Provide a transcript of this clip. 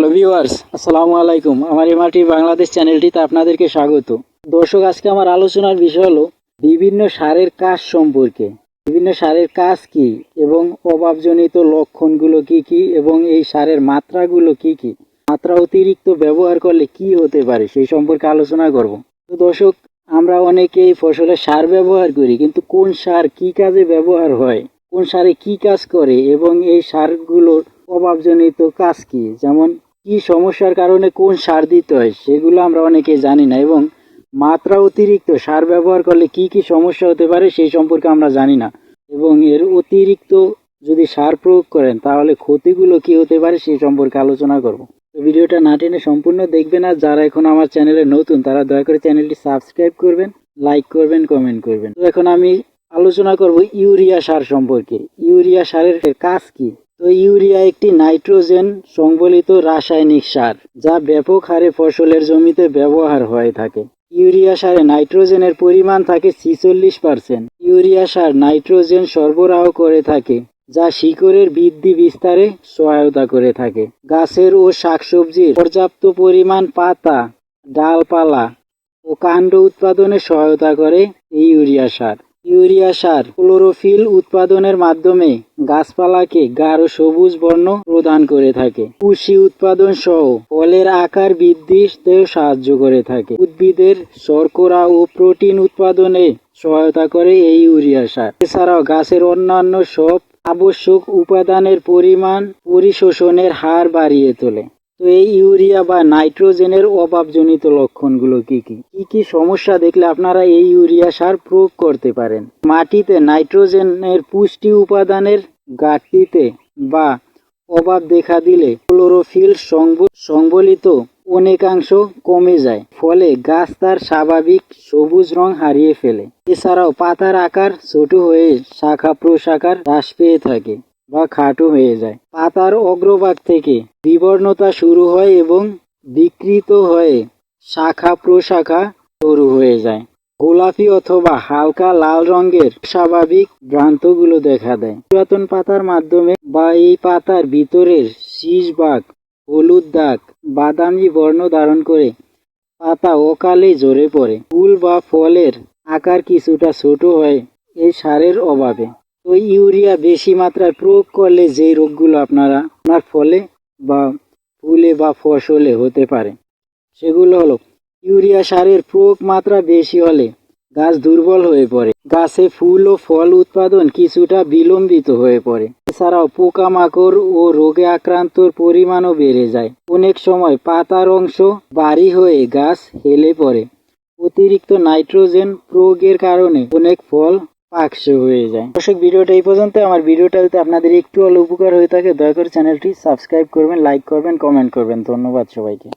Hello viewers, আসসালামু আলাইকুম। আমার এমআরটি বাংলাদেশ চ্যানেলটিতে আপনাদেরকে স্বাগত। দর্শক, আজকে আমার আলোচনার বিষয় হলো বিভিন্ন সারের কাজ সম্পর্কে। বিভিন্ন সারের কাজ কি এবং অভাবজনিত লক্ষণগুলো কি কি এবং এই সারের মাত্রাগুলো কি কি? মাত্রা অতিরিক্ত ব্যবহার করলে কি হতে পারে সেই সম্পর্কে আলোচনা করব। তো দর্শক, আমরা অনেকেই ফসলে সার ব্যবহার করি, কিন্তু কোন সার কি কাজে ব্যবহার হয়? কোন সারে কি কাজ করে এবং এই সারগুলোর অভাবজনিত কাজ কি? যেমন কি সমস্যার কারণে কোন সার দিতে হয় সেগুলো আমরা অনেকে জানি না এবং মাত্রা অতিরিক্ত সার ব্যবহার করলে কি কি সমস্যা হতে পারে সেই সম্পর্কে আমরা জানি না। এবং এর অতিরিক্ত যদি সার প্রয়োগ করেন তাহলে ক্ষতিগুলো কি হতে পারে সেই সম্পর্কে আলোচনা করব। তো ভিডিওটা না টেনে সম্পূর্ণ দেখবেন আর যারা এখন আমার চ্যানেলে নতুন তারা দয়া করে চ্যানেলটি সাবস্ক্রাইব করবেন, লাইক করবেন, কমেন্ট করবেন। তো এখন আমি আলোচনা করব ইউরিয়া সার সম্পর্কে। ইউরিয়া সারের কাজ কি? তো ইউরিয়া একটি নাইট্রোজেন সংবলিত রাসায়নিক সার, যা ব্যাপক হারে ফসলের জমিতে ব্যবহার হয়ে থাকে। ইউরিয়া সারে নাইট্রোজেনের পরিমাণ থাকে ছিচল্লিশ পার্সেন্ট। ইউরিয়া সার নাইট্রোজেন সরবরাহ করে থাকে, যা শিকড়ের বৃদ্ধি বিস্তারে সহায়তা করে থাকে। গাছের ও শাকসবজির পর্যাপ্ত পরিমাণ পাতা, ডালপালা ও কাণ্ড উৎপাদনে সহায়তা করে এই ইউরিয়া সার। ইউরিয়া সার, ক্লোরোফিল উৎপাদনের মাধ্যমে গাছপালাকে গাঢ় সবুজ বর্ণ প্রদান করে থাকে। পুষ্টি উৎপাদন সহ ফলের আকার বৃদ্ধিতেও সাহায্য করে থাকে। উদ্ভিদের শর্করা ও প্রোটিন উৎপাদনে সহায়তা করে এই ইউরিয়া সার। এছাড়াও গাছের অন্যান্য সব আবশ্যক উপাদানের পরিমাণ পরিশোষণের হার বাড়িয়ে তোলে। তো এই ইউরিয়া বা নাইট্রোজেনের অভাবজনিত লক্ষণগুলো কি কি? কি কি সমস্যা দেখলে আপনারা এই ইউরিয়া সার প্রয়োগ করতে পারেন? মাটিতে নাইট্রোজেনের পুষ্টি উপাদানের ঘাটতিতে বা অভাব দেখা দিলে ক্লোরোফিল সংব- সংবলিত অনেকাংশ কমে যায়, ফলে গাছ তার স্বাভাবিক সবুজ রং হারিয়ে ফেলে। এছাড়াও পাতার আকার ছোট হয়ে শাখা প্রশাখার হ্রাস পেয়ে থাকে। বা খাটো হয়ে যায়। পাতার অগ্রভাগ থেকে বিবর্ণতা শুরু হয় এবং বিকৃত হয়ে শাখা প্রশাখা শুরু হয়ে যায়। গোলাপি অথবা হালকা লাল রঙের স্বাভাবিক ভ্রান্তগুলো দেখা দেয়। পুরাতন পাতার মাধ্যমে বা এই পাতার ভিতরের শীষ ভাগ হলুদ দাগ, বাদামি বর্ণ ধারণ করে পাতা অকালে ঝরে পড়ে। ফুল বা ফলের আকার কিছুটা ছোট হয় এই সারের অভাবে। তো ইউরিয়া বেশি মাত্রায় প্রয়োগ করলে যেই রোগগুলো আপনারা, আপনার ফলে বা ফুলে বা ফসলে হতে পারে, সেগুলো হলো ইউরিয়া সারের প্রয়োগ মাত্রা বেশি হলে গাছ দুর্বল হয়ে পড়ে। গাছে ফুল ও ফল উৎপাদন কিছুটা বিলম্বিত হয়ে পড়ে। এছাড়াও পোকামাকড় ও রোগে আক্রান্তর পরিমাণও বেড়ে যায়। অনেক সময় পাতার অংশ বাড়ি হয়ে গাছ হেলে পড়ে। অতিরিক্ত নাইট্রোজেন প্রয়োগের কারণে অনেক ফল পাকশে হয়ে যায়। দর্শক, ভিডিওটা এই পর্যন্ত। আমার ভিডিওটা যদি আপনাদের একটু হলে উপকার হয়ে থাকে, দয়া করে চ্যানেলটি সাবস্ক্রাইব করবেন, লাইক করবেন, কমেন্ট করবেন। ধন্যবাদ সবাইকে।